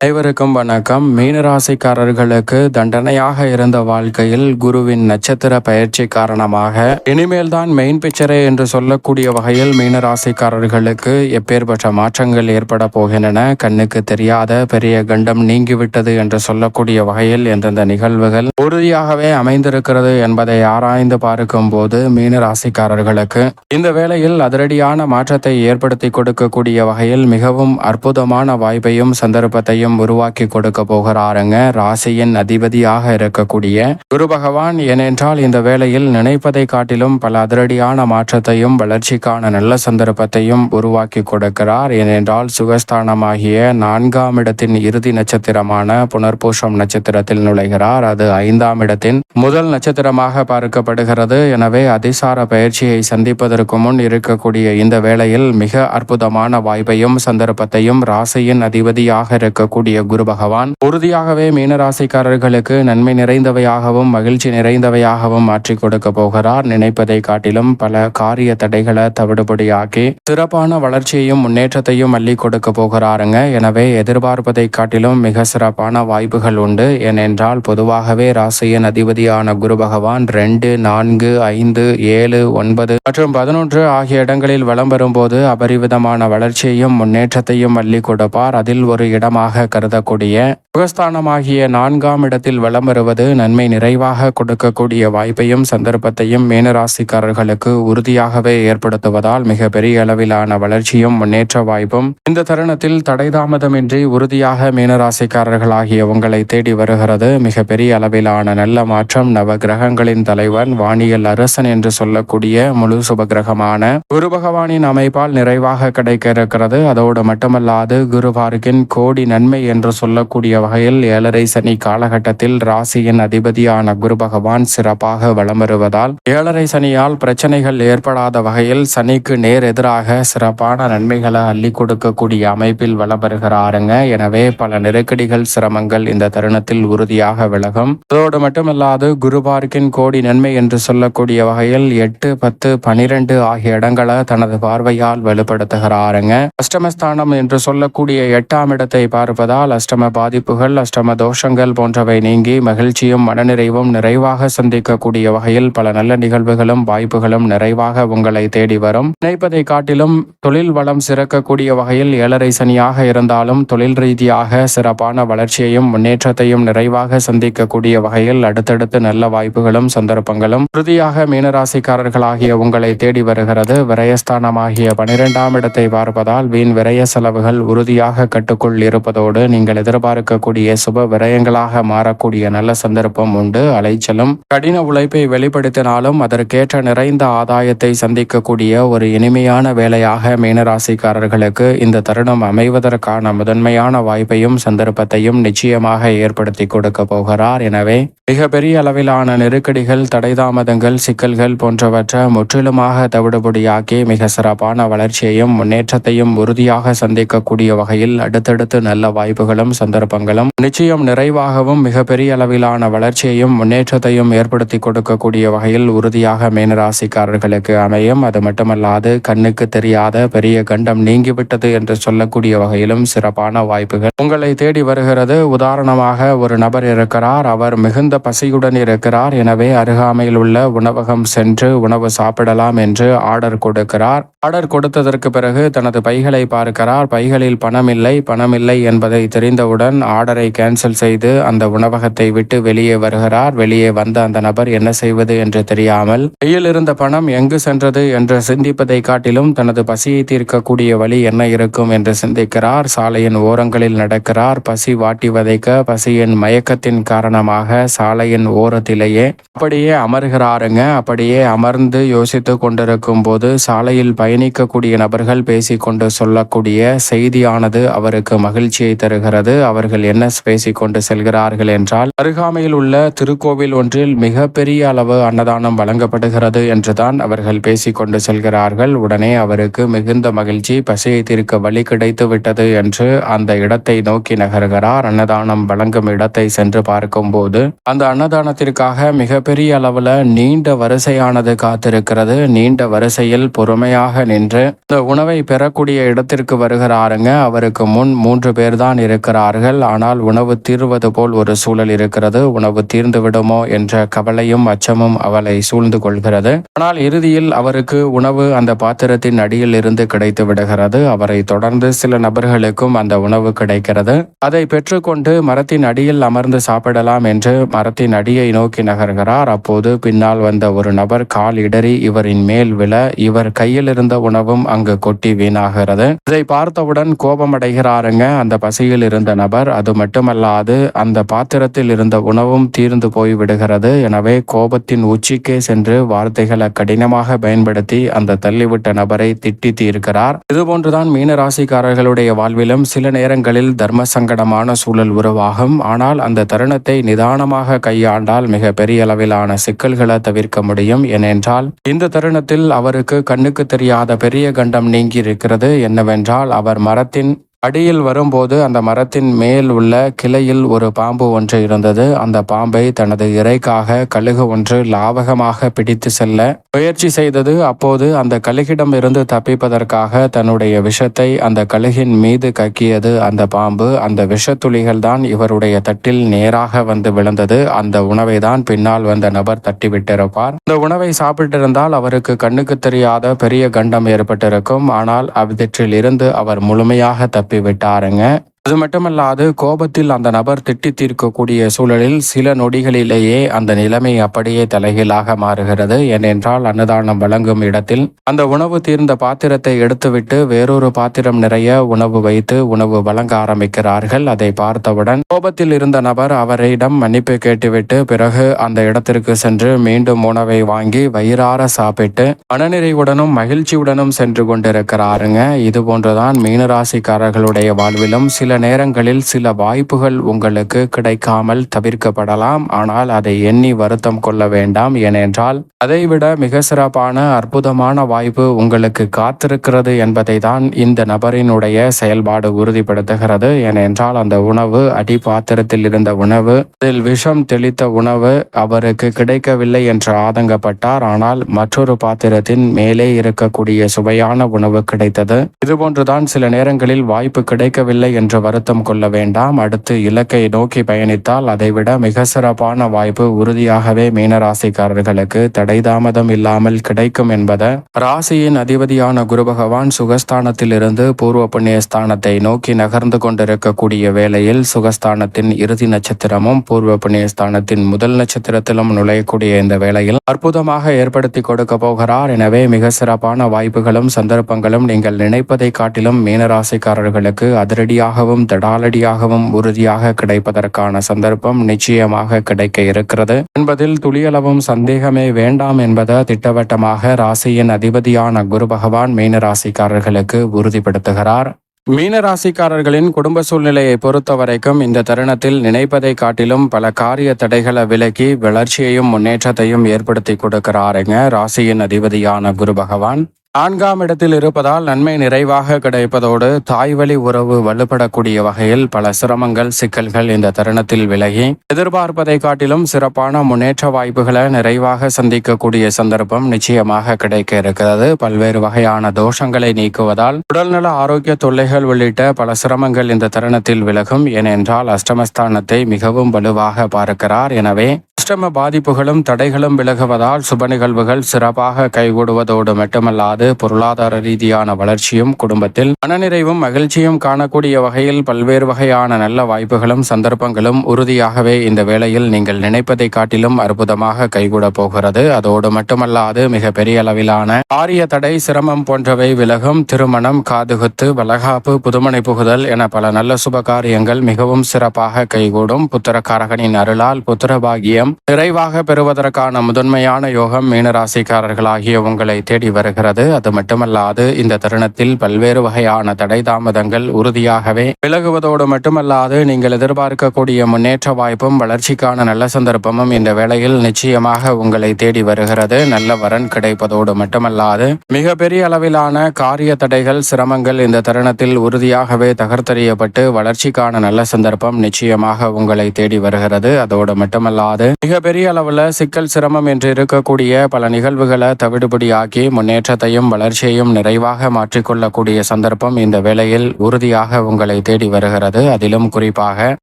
அனைவருக்கும் வணக்கம். மீனராசிக்காரர்களுக்கு தண்டனையாக இருந்த வாழ்க்கையில் குருவின் நட்சத்திர பயிற்சி காரணமாக இனிமேல் தான் மெயின் பிக்சரே என்று சொல்லக்கூடிய வகையில் மீனராசிக்காரர்களுக்கு எப்பேற்பட்ட மாற்றங்கள் ஏற்பட போகின்றன. கண்ணுக்கு தெரியாத பெரிய கண்டம் நீங்கிவிட்டது என்று சொல்லக்கூடிய வகையில் எந்தெந்த நிகழ்வுகள் உறுதியாகவே அமைந்திருக்கிறது என்பதை ஆராய்ந்து பார்க்கும் போது மீனராசிக்காரர்களுக்கு இந்த வேளையில் அதிரடியான மாற்றத்தை ஏற்படுத்தி கொடுக்கக்கூடிய வகையில் மிகவும் அற்புதமான வாய்ப்பையும் சந்தர்ப்பத்தையும் உருவாக்கி கொடுக்க போகிறாருங்க. ராசியின் அதிபதியாக இருக்கக்கூடிய குரு பகவான் ஏனென்றால் இந்த வேளையில் நினைப்பதை காட்டிலும் பல அதிரடியான மாற்றத்தையும் வளர்ச்சிக்கான நல்ல சந்தர்ப்பத்தையும் உருவாக்கி கொடுக்கிறார். ஏனென்றால் சுகஸ்தானமாகிய நான்காம் இடத்தின் இறுதி நட்சத்திரமான புனர்பூஷம் நட்சத்திரத்தில் நுழைகிறார். அது ஐந்தாம் இடத்தின் முதல் நட்சத்திரமாக பார்க்கப்படுகிறது. எனவே அதிசார பயிற்சியை சந்திப்பதற்கு முன் இருக்கக்கூடிய இந்த வேளையில் மிக அற்புதமான வாய்ப்பையும் சந்தர்ப்பத்தையும் ராசியின் அதிபதியாக இருக்கக்கூடிய குரு பகவான். உறுதியாகவே மீனராசிக்காரர்களுக்கு நன்மை நிறைந்தவையாகவும் மகிழ்ச்சி நிறைந்தவையாகவும் மாற்றி கொடுக்க போகிறார். நினைப்பதை காட்டிலும் பல காரிய தடைகளை தவிடுபடியாக்கி சிறப்பான வளர்ச்சியையும் முன்னேற்றத்தையும் அள்ளி கொடுக்க போகிறாருங்க. எனவே எதிர்பார்ப்பதை காட்டிலும் மிக சிறப்பான வாய்ப்புகள் உண்டு. ஏனென்றால் பொதுவாகவே ராசியின் அதிபதியான குரு பகவான் ரெண்டு நான்கு ஐந்து ஏழு ஒன்பது மற்றும் பதினொன்று ஆகிய இடங்களில் வலம் வரும்போது அபரிவிதமான வளர்ச்சியையும் முன்னேற்றத்தையும் அள்ளி கொடுப்பார். அதில் ஒரு இடமாக கருதக்கூடிய சுகஸ்தானமாகிய நான்காம் இடத்தில் வலம் வருவது நன்மை நிறைவாக கொடுக்கக்கூடிய வாய்ப்பையும் சந்தர்ப்பத்தையும் மீனராசிக்காரர்களுக்கு உறுதியாகவே ஏற்படுத்துவதால் மிக பெரிய அளவிலான வளர்ச்சியும் முன்னேற்ற வாய்ப்பும் இந்த தருணத்தில் தடைதாமதமின்றி உறுதியாக மீனராசிக்காரர்களாகிய உங்களை தேடி வருகிறது. மிக பெரிய அளவிலான நல்ல மாற்றம் நவ கிரகங்களின் தலைவன் வானியல் அரசன் என்று சொல்லக்கூடிய முழு சுபகிரகமான குரு பகவானின் அமைப்பால் நிறைவாக கிடைக்க இருக்கிறது. அதோடு மட்டுமல்லாது குருபார்கின் கோடி நன்மை என்று சொல்லக்கூடிய வகையில் ஏழரை சனி காலகட்டத்தில் ராசியின் அதிபதியான குரு பகவான் சிறப்பாக வலம் வருவதால் ஏழரை சனியால் பிரச்சனைகள் ஏற்படாத வகையில் சனிக்கு நேர் எதிராக சிறப்பான நன்மைகளை அள்ளி கொடுக்கக்கூடிய அமைப்பில் வளம் வருகிறாருங்க எனவே பல நெருக்கடிகள் சிரமங்கள் இந்த தருணத்தில் உறுதியாக விலகும். அதோடு மட்டுமல்லாது குரு பார்க்கின் கோடி நன்மை என்று சொல்லக்கூடிய வகையில் எட்டு பத்து பனிரெண்டு ஆகிய இடங்களை தனது பார்வையால் வலுப்படுத்துகிறாருங்க அஷ்டமஸ்தானம் என்று சொல்லக்கூடிய எட்டாம் இடத்தை பார்ப்பது இருப்பதால் அஷ்டம பாதிப்புகள் அஷ்டம தோஷங்கள் போன்றவை நீங்கி மகிழ்ச்சியும் மனநிறைவும் நிறைவாக சந்திக்கக்கூடிய வகையில் பல நல்ல நிகழ்வுகளும் வாய்ப்புகளும் நிறைவாக உங்களை தேடி வரும். நினைப்பதை காட்டிலும் தொழில் வளம் சிறக்கக்கூடிய வகையில் ஏழரை சனியாக இருந்தாலும் தொழில் ரீதியாக சிறப்பான வளர்ச்சியையும் முன்னேற்றத்தையும் நிறைவாக சந்திக்கக்கூடிய வகையில் அடுத்தடுத்து நல்ல வாய்ப்புகளும் சந்தர்ப்பங்களும் உறுதியாக மீனராசிக்காரர்களாகிய உங்களை தேடி வருகிறது. விரயஸ்தானமாகிய பனிரெண்டாம் இடத்தை பார்ப்பதால் வீண் விரய செலவுகள் உறுதியாக கட்டுக்குள் இருப்பதோடு நீங்கள் எதிர்பார்க்கக்கூடிய சுப விரயங்களாக மாறக்கூடிய நல்ல சந்தர்ப்பம் உண்டு. அலைச்சலும் கடின உழைப்பை வெளிப்படுத்தினாலும் அதற்கேற்ற நிறைந்த ஆதாயத்தை சந்திக்கக்கூடிய ஒரு இனிமையான வேலையாக மீனராசிக்காரர்களுக்கு இந்த தருணம் அமைவதற்கான முதன்மையான வாய்ப்பையும் சந்தர்ப்பத்தையும் நிச்சயமாக ஏற்படுத்தி கொடுக்க போகிறார். எனவே மிக பெரிய அளவிலான நெருக்கடிகள் தடைதாமதங்கள் சிக்கல்கள் போன்றவற்றை முற்றிலுமாக தவிடுபடியாக்கி மிக சிறப்பான வளர்ச்சியையும் முன்னேற்றத்தையும் உறுதியாக சந்திக்கக்கூடிய வகையில் அடுத்தடுத்து நல்ல வாய்ப்புகளும் சந்தர்ப்பங்களும் நிச்சயம் நிறைவாகவும் மிக பெரிய அளவிலான வளர்ச்சியையும் முன்னேற்றத்தையும் ஏற்படுத்தி கொடுக்கக்கூடிய வகையில் உறுதியாக மீனராசிக்காரர்களுக்கு அமையும். அது மட்டுமல்லாது கண்ணுக்கு தெரியாத பெரிய கண்டம் நீங்கிவிட்டது என்று சொல்லக்கூடிய வகையிலும் சிறப்பான வாய்ப்புகள் உங்களை தேடி வருகிறது. உதாரணமாக ஒரு நபர் இருக்கிறார். அவர் மிகுந்த பசியுடன் இருக்கிறார். எனவே அருகாமையில் உள்ள உணவகம் சென்று உணவு சாப்பிடலாம் என்று ஆர்டர் கொடுக்கிறார். ஆர்டர் கொடுத்ததற்கு பிறகு தனது பைகளை பார்க்கிறார். பைகளில் பணம் இல்லை பணம் இல்லை என்பதை தெரிந்தவுடன் ஆர்டரை கேன்சல் செய்து அந்த உணவகத்தை விட்டு வெளியே வருகிறார். வெளியே வந்த அந்த நபர் என்ன செய்வது என்று தெரியாமல் கையில் இருந்த பணம் எங்கு சென்றது என்று சிந்திப்பதை காட்டிலும் தனது பசியை தீர்க்கக்கூடிய வழி என்ன இருக்கும் என்று சிந்திக்கிறார். சாலையின் ஓரங்களில் நடக்கிறார். பசி வாட்டி வதைக்க பசியின் மயக்கத்தின் காரணமாக சாலையின் ஓரத்திலேயே அப்படியே அமர்கிறாருங்க. அப்படியே அமர்ந்து யோசித்து கொண்டிருக்கும் போது சாலையில் பயணிக்கக்கூடிய நபர்கள் பேசிக்கொண்டு சொல்லக்கூடிய செய்தியானது அவருக்கு மகிழ்ச்சியை தருகிறது. அவர்கள் என்ன பேசிக் கொண்டு செல்கிறார்கள் என்றால் அருகாமையில் உள்ள திருக்கோவில் ஒன்றில் மிக பெரிய அளவு அன்னதானம் வழங்கப்படுகிறது என்றுதான் அவர்கள் பேசிக்கொண்டு செல்கிறார்கள். உடனே அவருக்கு மிகுந்த மகிழ்ச்சி பசியை தீர்க்க வழி கிடைத்து விட்டது என்று அந்த இடத்தை நோக்கி நகர்கிறார். அன்னதானம் வழங்கும் இடத்தை சென்று பார்க்கும்போது அந்த அன்னதானத்திற்காக மிகப்பெரிய அளவுல நீண்ட வரிசையானது காத்திருக்கிறது. நீண்ட வரிசையில் பொறுமையாக நின்று இந்த உணவை பெறக்கூடிய இடத்திற்கு வருகிறாருங்க. அவருக்கு முன் மூன்று பேர் தான் தான் இருக்கிறார்கள். ஆனால் உணவு தீர்வது போல் ஒரு சூழல் இருக்கிறது. உணவு தீர்ந்து விடுமோ என்ற கவலையும் அச்சமும் அவளை சூழ்ந்து கொள்கிறது. ஆனால் இறுதியில் அவருக்கு உணவு அந்த பாத்திரத்தின் அடியில் இருந்து கிடைத்து விடுகிறது. அவரை தொடர்ந்து சில நபர்களுக்கும் அந்த உணவு கிடைக்கிறது. அதை பெற்றுக்கொண்டு மரத்தின் அடியில் அமர்ந்து சாப்பிடலாம் என்று மரத்தின் அடியை நோக்கி நகர்கிறார். அப்போது பின்னால் வந்த ஒரு நபர் கால் இடறி இவரின் மேல் விழ இவர் கையில் இருந்த உணவும் அங்கு கொட்டி வீணாகிறது. இதை பார்த்தவுடன் கோபமடைகிறாருங்க. அந்த பசி பசியில் இருந்த நபர் அது மட்டுமல்லாது அந்த பாத்திரத்தில் இருந்த உணவும் தீர்ந்து போய் விடுகிறது எனவே கோபத்தின் உச்சிக்கே சென்று வார்த்தைகளை கடினமாக பயன்படுத்தி அந்த தள்ளிவிட்ட நபரை திட்டி தீர்க்கிறார். இதுபோன்றுதான் மீனராசிக்காரர்களுடைய வாழ்விலும் சில நேரங்களில் தர்ம சங்கடமான சூழல் உருவாகும். ஆனால் அந்த தருணத்தை நிதானமாக கையாண்டால் மிக பெரிய அளவிலான சிக்கல்களை தவிர்க்க முடியும். ஏனென்றால் இந்த தருணத்தில் அவருக்கு கண்ணுக்கு தெரியாத பெரிய கண்டம் நீங்கி இருக்கிறது என்னவென்றால் அவர் மரத்தின் அடியில் வரும்போது அந்த மரத்தின் மேல் உள்ள கிளையில் ஒரு பாம்பு ஒன்று இருந்தது. அந்த பாம்பை தனது இறைக்காக கழுகு ஒன்று லாவகமாக பிடித்து செல்ல முயற்சி செய்தது. அப்போது அந்த கழுகிடம் இருந்து தப்பிப்பதற்காக தன்னுடைய விஷத்தை அந்த கழுகின் மீது கக்கியது. அந்த பாம்பு அந்த விஷத்துளிகள் தான் இவருடைய தட்டில் நேராக வந்து விழுந்தது. அந்த உணவை தான் பின்னால் வந்த நபர் தட்டிவிட்டிருப்பார். இந்த உணவை சாப்பிட்டிருந்தால் அவருக்கு கண்ணுக்கு தெரியாத பெரிய கண்டம் ஏற்பட்டிருக்கும். ஆனால் அவற்றில் இருந்து அவர் முழுமையாக தப்பி விட்டாருங்க. அது மட்டுமல்லாது கோபத்தில் அந்த நபர் திட்டி தீர்க்கக்கூடிய சூழலில் சில நொடிகளிலேயே அந்த நிலைமை அப்படியே தலைகீழாக மாறுகிறது. ஏனென்றால் அன்னதானம் வழங்கும் இடத்தில் அந்த உணவு தீர்ந்த பாத்திரத்தை எடுத்துவிட்டு வேறொரு பாத்திரம் நிறைய உணவு வைத்து உணவு வழங்க ஆரம்பிக்கிறார்கள். அதை பார்த்தவுடன் கோபத்தில் இருந்த நபர் அவரிடம் மன்னிப்பு கேட்டுவிட்டு பிறகு அந்த இடத்திற்கு சென்று மீண்டும் உணவை வாங்கி வயிறார சாப்பிட்டு மனநிறைவுடனும் மகிழ்ச்சியுடனும் சென்று கொண்டிருக்கிறாருங்க. இது போன்றுதான் மீனராசிக்காரர்களுடைய வாழ்விலும் சில நேரங்களில் சில வாய்ப்புகள் உங்களுக்கு கிடைக்காமல் தவிர்க்கப்படலாம். ஆனால் அதை எண்ணி வருத்தம் கொள்ள வேண்டாம். ஏனென்றால் அதைவிட மிக சிறப்பான அற்புதமான வாய்ப்பு உங்களுக்கு காத்திருக்கிறது என்பதை தான் இந்த நபரினுடைய செயல்பாடு உறுதிப்படுத்துகிறது. ஏனென்றால் அந்த உணவு அடி பாத்திரத்தில் இருந்த உணவு அதில் விஷம் தெளித்த உணவு அவருக்கு கிடைக்கவில்லை என்று ஆதங்கப்பட்டார். ஆனால் மற்றொரு பாத்திரத்தின் மேலே இருக்கக்கூடிய சுவையான உணவு கிடைத்தது. இதுபோன்றுதான் சில நேரங்களில் வாய்ப்பு கிடைக்கவில்லை என்று வருத்தம் கொள்ள வேண்டாம். அடுத்து இலக்கை நோக்கி பயணித்தால் அதைவிட மிக சிறப்பான வாய்ப்பு உறுதியாகவே மீனராசிக்காரர்களுக்கு தடை தாமதம் இல்லாமல் கிடைக்கும் என்பதை ராசியின் அதிபதியான குரு பகவான் சுகஸ்தானத்திலிருந்து பூர்வ புண்ணிய ஸ்தானத்தை நோக்கி நகர்ந்து கொண்டிருக்கக்கூடிய வேளையில் சுகஸ்தானத்தின் இறுதி நட்சத்திரமும் பூர்வ புண்ணிய ஸ்தானத்தின் முதல் நட்சத்திரத்திலும் நுழையக்கூடிய இந்த வேளையில் அற்புதமாக ஏற்படுத்தி கொடுக்க போகிறார். எனவே மிக சிறப்பான வாய்ப்புகளும் சந்தர்ப்பங்களும் நீங்கள் நினைப்பதை காட்டிலும் மீனராசிக்காரர்களுக்கு அதிரடியாகவும் தடாலடியாகவும் உறுதியாக கிடைப்பதற்கான சந்தர்ப்பம் நிச்சயமாக கிடைக்க இருக்கிறது. என்பதில் துளியளவும் சந்தேகமே வேண்டாம் என்பதை திட்டவட்டமாக ராசியின் அதிபதியான குரு பகவான் மீனராசிக்காரர்களுக்கு உறுதிப்படுத்துகிறார். மீனராசிக்காரர்களின் குடும்ப சூழ்நிலையை பொறுத்த வரைக்கும் இந்த தருணத்தில் நினைப்பதை காட்டிலும் பல காரிய தடைகளை விலக்கி வளர்ச்சியையும் முன்னேற்றத்தையும் ஏற்படுத்தி கொடுக்கிறாருங்க ராசியின் அதிபதியான குரு பகவான். நான்காம் இடத்தில் இருப்பதால் நன்மை நிறைவாக கிடைப்பதோடு தாய்வழி உறவு வலுப்படக்கூடிய வகையில் பல சிரமங்கள் சிக்கல்கள் இந்த தருணத்தில் விலகி எதிர்பார்ப்பதை காட்டிலும் சிறப்பான முன்னேற்ற வாய்ப்புகளை நிறைவாக சந்திக்கக்கூடிய சந்தர்ப்பம் நிச்சயமாக கிடைக்க இருக்கிறது. பல்வேறு வகையான தோஷங்களை நீக்குவதால் உடல்நல ஆரோக்கிய தொல்லைகள் உள்ளிட்ட பல சிரமங்கள் இந்த தருணத்தில் விலகும். ஏனென்றால் அஷ்டமஸ்தானத்தை மிகவும் வலுவாக பார்க்கிறார். எனவே அஷ்டம பாதிப்புகளும் தடைகளும் விலகுவதால் சுப நிகழ்வுகள் சிறப்பாக கைகூடுவதோடு மட்டுமல்லாது பொருளாதார ரீதியான வளர்ச்சியும் குடும்பத்தில் மனநிறைவும் மகிழ்ச்சியும் காணக்கூடிய வகையில் பல்வேறு வகையான நல்ல வாய்ப்புகளும் சந்தர்ப்பங்களும் உறுதியாகவே இந்த வேளையில் நீங்கள் நினைப்பதை காட்டிலும் அற்புதமாக கைகூட போகிறது. அதோடு மட்டுமல்லாது மிக பெரிய அளவிலான ஆரிய தடை சிரமம் போன்றவை விலகும். திருமணம் காதுகுத்து வளகாப்பு புதுமனை புகுதல் என பல நல்ல சுப காரியங்கள் மிகவும் சிறப்பாக கைகூடும். புத்திரக்காரகனின் அருளால் புத்திர பாகியம் நிறைவாக பெறுவதற்கான முதன்மையான யோகம் மீனராசிக்காரர்களாகிய உங்களை தேடி வருகிறது. அது மட்டுமல்லாது இந்த தருணத்தில் பல்வேறு வகையான தடை தாமதங்கள் உறுதியாகவே விலகுவதோடு மட்டுமல்லாது நீங்கள் எதிர்பார்க்கக்கூடிய முன்னேற்ற வாய்ப்பும் வளர்ச்சிக்கான நல்ல சந்தர்ப்பமும் இந்த வேளையில் நிச்சயமாக உங்களை தேடி வருகிறது. நல்ல வரன் கிடைப்பதோடு மட்டுமல்லாது மிக பெரிய அளவிலான காரிய தடைகள் சிரமங்கள் இந்த தருணத்தில் உறுதியாகவே தகர்த்தெறியப்பட்டு வளர்ச்சிக்கான நல்ல சந்தர்ப்பம் நிச்சயமாக உங்களை தேடி வருகிறது. அதோடு மட்டுமல்லாது மிகப்பெரிய அளவுல சிக்கல் சிரமம் என்று இருக்கக்கூடிய பல நிகழ்வுகளை தவிடுபடியாக்கி முன்னேற்றத்தையும் வளர்ச்சியையும் நிறைவாக மாற்றிக்கொள்ளக்கூடிய சந்தர்ப்பம் இந்த வேளையில் உறுதியாக உங்களை தேடி வருகிறது. அதிலும் குறிப்பாக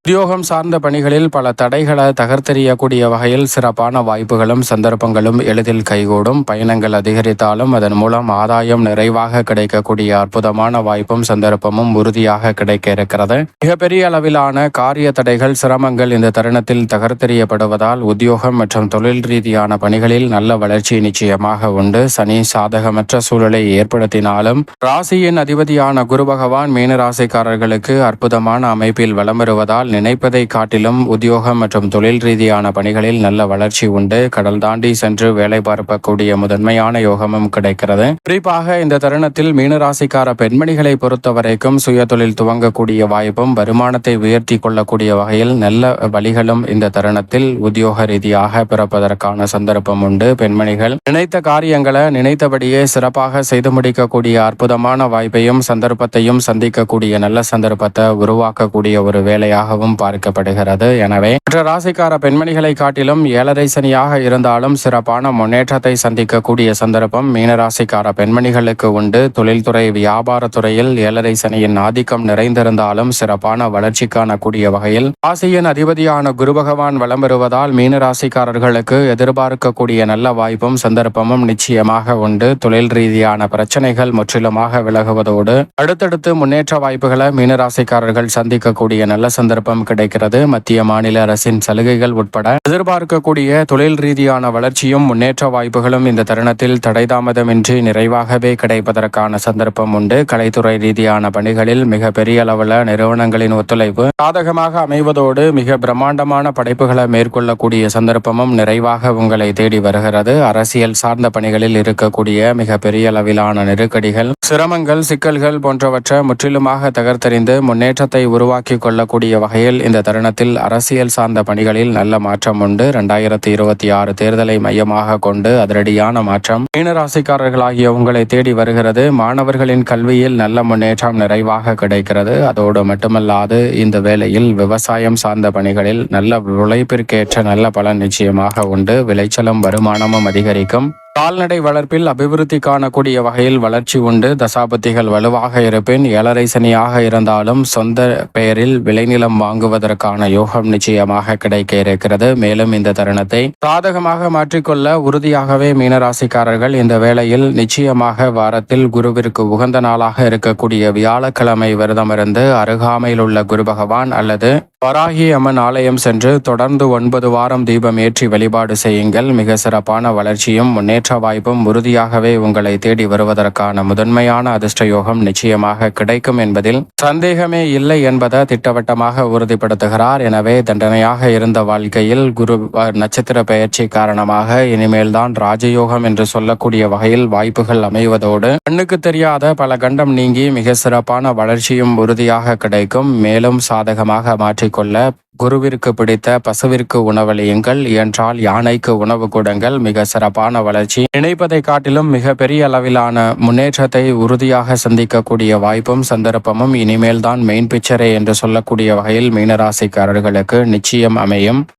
உத்தியோகம் சார்ந்த பணிகளில் பல தடைகளை தகர்த்தெறியக்கூடிய வகையில் சிறப்பான வாய்ப்புகளும் சந்தர்ப்பங்களும் எளிதில் கைகூடும். பயணங்கள் அதிகரித்தாலும் அதன் மூலம் ஆதாயம் நிறைவாக கிடைக்கக்கூடிய அற்புதமான வாய்ப்பும் சந்தர்ப்பமும் உறுதியாக கிடைக்க இருக்கிறது. மிகப்பெரிய அளவிலான காரிய தடைகள் சிரமங்கள் இந்த தருணத்தில் தகர்த்தெறியப்படுவதால் உத்தியோகம் மற்றும் தொழில் ரீதியான பணிகளில் நல்ல வளர்ச்சி நிச்சயமாக உண்டு. சனி சாதகமற்ற சூழலை ஏற்படுத்தினாலும் ராசியின் அதிபதியான குரு பகவான் மீன ராசிக்காரர்களுக்கு அற்புதமான அமைப்பில் வலம் வருவதால் நினைப்பதை காட்டிலும் உத்தியோகம் மற்றும் தொழில் ரீதியான பணிகளில் நல்ல வளர்ச்சி உண்டு. கடல் தாண்டி சென்று வேலை பார்க்கக்கூடிய முதன்மையான யோகமும் கிடைக்கிறது. குறிப்பாக இந்த தருணத்தில் மீனராசிக்கார பெண்மணிகளை பொறுத்தவரைக்கும் சுய தொழில் துவங்கக்கூடிய வாய்ப்பும் வருமானத்தை உயர்த்தி கொள்ளக்கூடிய வகையில் நல்ல வழிகளும் இந்த தருணத்தில் உத்தியோக ரீதியாக பிறப்பதற்கான சந்தர்ப்பம் உண்டு. பெண்மணிகள் நினைத்த காரியங்களை நினைத்தபடியே சிறப்பாக செய்து முடிக்கக்கூடிய அற்புதமான வாய்ப்பையும் சந்தர்ப்பத்தையும் சந்திக்கக்கூடிய நல்ல சந்தர்ப்பத்தை உருவாக்கக்கூடிய ஒரு வேலையாகவும் பார்க்கப்படுகிறது. எனவே மற்ற ராசிக்கார பெண்மணிகளை காட்டிலும் ஏழரை சனியாக இருந்தாலும் சிறப்பான முன்னேற்றத்தை சந்திக்கக்கூடிய சந்தர்ப்பம் மீனராசிக்கார பெண்மணிகளுக்கு உண்டு. தொழில்துறை வியாபாரத்துறையில் ஏழரை சனியின் ஆதிக்கம் நிறைந்திருந்தாலும் சிறப்பான வளர்ச்சி காணக்கூடிய வகையில் ராசியின் அதிபதியான குரு பகவான் வலம் வருவதால் மீனராசிக்காரர்களுக்கு எதிர்பார்க்கக்கூடிய நல்ல வாய்ப்பும் சந்தர்ப்பமும் நிச்சயமாக உண்டு. தொழில் ரீதியான பிரச்சனைகள் முற்றிலுமாக விலகுவதோடு அடுத்தடுத்து முன்னேற்ற வாய்ப்புகளை மீனராசிக்காரர்கள் சந்திக்கக்கூடிய நல்ல சந்தர்ப்பம் கிடைக்கிறது. மத்திய மாநில அரசின் சலுகைகள் உட்பட எதிர்பார்க்கக்கூடிய தொழில் ரீதியான வளர்ச்சியும் முன்னேற்ற வாய்ப்புகளும் இந்த தருணத்தில் தடைதாமதமின்றி நிறைவாகவே கிடைப்பதற்கான சந்தர்ப்பம் உண்டு. கலைத்துறை ரீதியான பணிகளில் மிக பெரிய அளவில் நிறுவனங்களின் ஒத்துழைப்பு சாதகமாக அமைவதோடு மிக பிரம்மாண்டமான படைப்புகளை மேற்கொள்ளக்கூடிய சந்தர்ப்பமும் நிறைவாக உங்களை தேடி வருகிறது. அரசியல் சார்ந்த பணிகளில் இருக்கக்கூடிய மிக பெரிய அளவிலான நெருக்கடிகள் சிரமங்கள் சிக்கல்கள் போன்றவற்றை முற்றிலுமாக தகர்த்தறிந்து முன்னேற்றத்தை உருவாக்கி கொள்ளக்கூடிய வகையில் இந்த தருணத்தில் அரசியல் சார்ந்த பணிகளில் நல்ல மாற்றம் உண்டு. இரண்டாயிரத்தி இருபத்தி ஆறு தேர்தலை மையமாக கொண்டு அதிரடியான மாற்றம். மீனராசிக்காரர்களாகிய உங்களை தேடி வருகிறது. மாணவர்களின் கல்வியில் நல்ல முன்னேற்றம் நிறைவாக கிடைக்கிறது. அதோடு மட்டுமல்லாது இந்த வேளையில் விவசாயம் சார்ந்த பணிகளில் நல்ல உழைப்பிற்கேற்ற நல்ல பலன் நிச்சயமாக உண்டு. விளைச்சலும் வருமானமும் அதிகரிக்கும். கால்நடை வளர்ப்பில் அபிவிருத்தி காணக்கூடிய வகையில் வளர்ச்சி உண்டு. தசாபத்திகள் வலுவாக இருப்பின் ஏழரை சனியாக இருந்தாலும் சொந்த பெயரில் விளைநிலம் வாங்குவதற்கான யோகம் நிச்சயமாக கிடைக்க இருக்கிறது. மேலும் இந்த தருணத்தை சாதகமாக மாற்றிக்கொள்ள உறுதியாகவே மீனராசிக்காரர்கள் இந்த வேளையில் நிச்சயமாக வாரத்தில் குருவிற்கு உகந்த நாளாக இருக்கக்கூடிய வியாழக்கிழமை விரதமிருந்து அருகாமையில் உள்ள குரு பகவான் அல்லது வராகி அம்மன் ஆலயம் சென்று தொடர்ந்து ஒன்பது வாரம் தீபம் ஏற்றி வழிபாடு செய்யுங்கள். மிக சிறப்பான வளர்ச்சியும் முன்னேற்ற வாய்ப்பும் உறுதியாகவே உங்களை தேடி வருவதற்கான முதன்மையான அதிர்ஷ்ட யோகம் நிச்சயமாக கிடைக்கும் என்பதில் சந்தேகமே இல்லை என்பதை திட்டவட்டமாக உறுதிப்படுத்துகிறார். எனவே தண்டனையாக இருந்த வாழ்க்கையில் குரு நட்சத்திர பெயர்ச்சி காரணமாக இனிமேல்தான் ராஜயோகம் என்று சொல்லக்கூடிய வகையில் வாய்ப்புகள் அமைவதோடு கண்ணுக்கு தெரியாத பல கண்டம் நீங்கி மிக சிறப்பான வளர்ச்சியும் உறுதியாக கிடைக்கும். மேலும் சாதகமாக மாற்றி மாற்றிக்கொள்ள குருவிற்கு பிடித்த பசுவிற்கு உணவளியுங்கள். என்றால் யானைக்கு உணவு கூடங்கள். மிக சிறப்பான வளர்ச்சி. நினைப்பதை காட்டிலும் மிக பெரிய அளவிலான முன்னேற்றத்தை உறுதியாக சந்திக்கக்கூடிய வாய்ப்பும் சந்தர்ப்பமும் இனிமேல் தான் மெயின் பிக்சரே என்று சொல்லக்கூடிய வகையில் மீனராசிக்காரர்களுக்கு நிச்சயம் அமையும்.